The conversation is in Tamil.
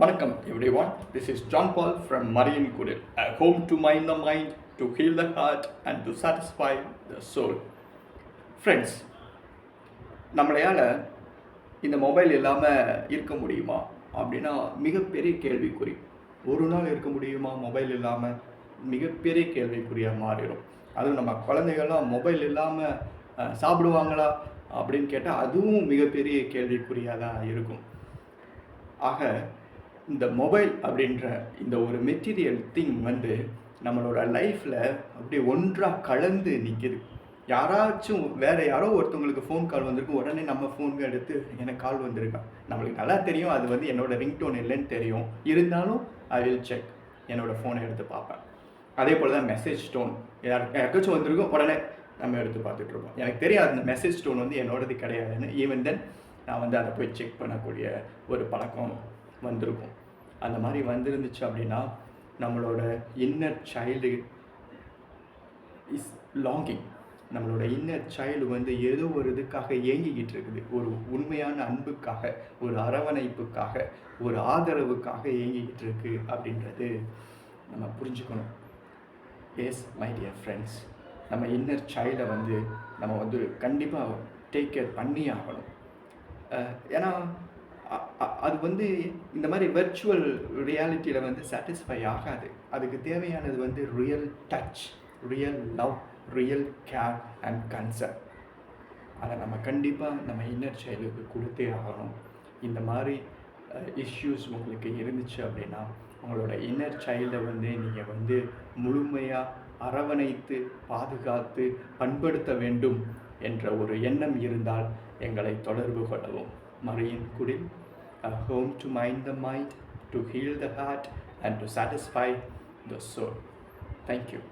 வணக்கம் every This this is Paul from from Kudil. A home to mind the mind to heal the heart and to satisfy the soul friends நம்மளையால் இந்த மொபைல் இல்லாமல் இருக்க முடியுமா? அப்படின்னா மிகப்பெரிய கேள்விக்குறி. ஒரு நாள் இருக்க முடியுமா மொபைல் இல்லாமல் மிகப்பெரிய கேள்விக்குறியாக மாறிடும். அதுவும் நம்ம குழந்தைகள்லாம் மொபைல் இல்லாமல் சாப்பிடுவாங்களா? அப்படின்னு கேட்டால் அதுவும் மிகப்பெரிய கேள்விக்குறியாக தான் இருக்கும். ஆக இந்த மொபைல் அப்படின்ற இந்த ஒரு மெட்டீரியல் திங் வந்து நம்மளோட லைஃப்பில் அப்படியே ஒன்றாக கலந்து நிற்கிது யாராச்சும் வேறு யாரோ ஒருத்தவங்களுக்கு ஃபோன் கால் வந்திருக்கும் உடனே நம்ம ஃபோன் எடுத்து எனக்கு கால் வந்திருக்கா? நம்மளுக்கு நல்லா தெரியும். அது வந்து என்னோடய ரிங்டோன் இல்லைன்னு தெரியும். இருந்தாலும் ஐ வில் செக் என்னோடய ஃபோனை எடுத்து பார்ப்பேன். அதே போல் தான் மெசேஜ் டோன் யார் யாருக்காச்சும் வந்திருக்கும் உடனே நம்ம எடுத்து பார்த்துட்ருப்போம் எனக்கு தெரியாது அந்த மெசேஜ் டோன் வந்து என்னோடது கிடையாதுன்னு. ஈவன் தென் நான் வந்து அதை போய் செக் பண்ணக்கூடிய ஒரு பழக்கம் வந்திருக்கும். அந்த மாதிரி வந்திருந்துச்சு அப்படின்னா நம்மளோட இன்னர் சைல்டு இஸ் லாங்கிங் நம்மளோட இன்னர் சைல்டு வந்து ஏதோ ஒரு இதுக்காக ஏங்கிக்கிட்டு இருக்குது. ஒரு உண்மையான அன்புக்காக ஒரு அரவணைப்புக்காக ஒரு ஆதரவுக்காக ஏங்கிக்கிட்டு இருக்கு அப்படின்றது நம்ம புரிஞ்சுக்கணும். எஸ் மை டியர் ஃப்ரெண்ட்ஸ் நம்ம இன்னர் சைல்டை வந்து நம்ம வந்து கண்டிப்பாக டேக் கேர் பண்ணி ஆகணும். ஏன்னா அது வந்து இந்த மாதிரி வெர்ச்சுவல் ரியாலிட்டியில் வந்து சாட்டிஸ்ஃபை ஆகாது. அதுக்கு தேவையானது வந்து real touch real love real care and concern அதை நம்ம கண்டிப்பாக நம்ம இன்னர் சைல்டுக்கு கொடுத்தே ஆகணும். இந்த மாதிரி இஷ்யூஸ் உங்களுக்கு இருந்துச்சு அப்படின்னா உங்களோட இன்னர் சைல்டை வந்து நீங்கள் வந்து முழுமையாக அரவணைத்து பாதுகாத்து பண்படுத்த வேண்டும் என்ற ஒரு எண்ணம் இருந்தால் எங்களை தொடர்பு கொள்ளவும். Marine Kurim, a home to mind the mind, to heal the heart, and to satisfy the soul. Thank you.